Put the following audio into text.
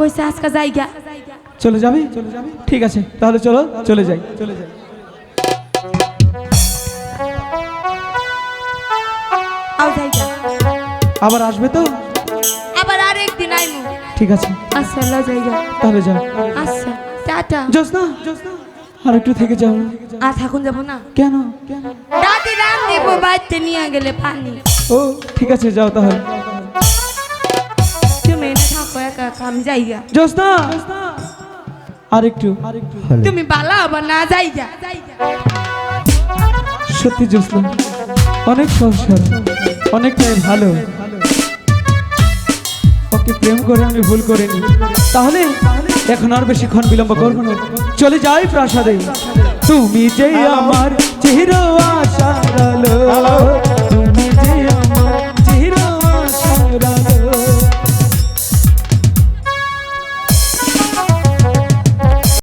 হয়েছে আজকে জায়গা চলে যাবি? চলে যাবি ঠিক আছে তাহলে চলো চলে যাই। চলে যাই আবার আসবে তো? আবার আরেকদিন আইমু। ঠিক আছে। আচ্ছা আল্লাহ জায়গা তাহলে যাও আচ্ছা টাটা। জোস না আর একটু থেকে যাও। আর থাকুন যাব না? কেন? কেন দাদি রান দিব বাড়িতে নিয়ে গেলে পানি। ও ঠিক আছে যাও তাহলে। সত্যি জোসনা অনেক সংসার অনেকটাই ভালো ওকে প্রেম করে আমি ভুল করিনি তাহলে এখন আর বেশিক্ষণ বিলম্ব করব না চলে যাই প্রাসাদে তুমি যে আমার চির আলো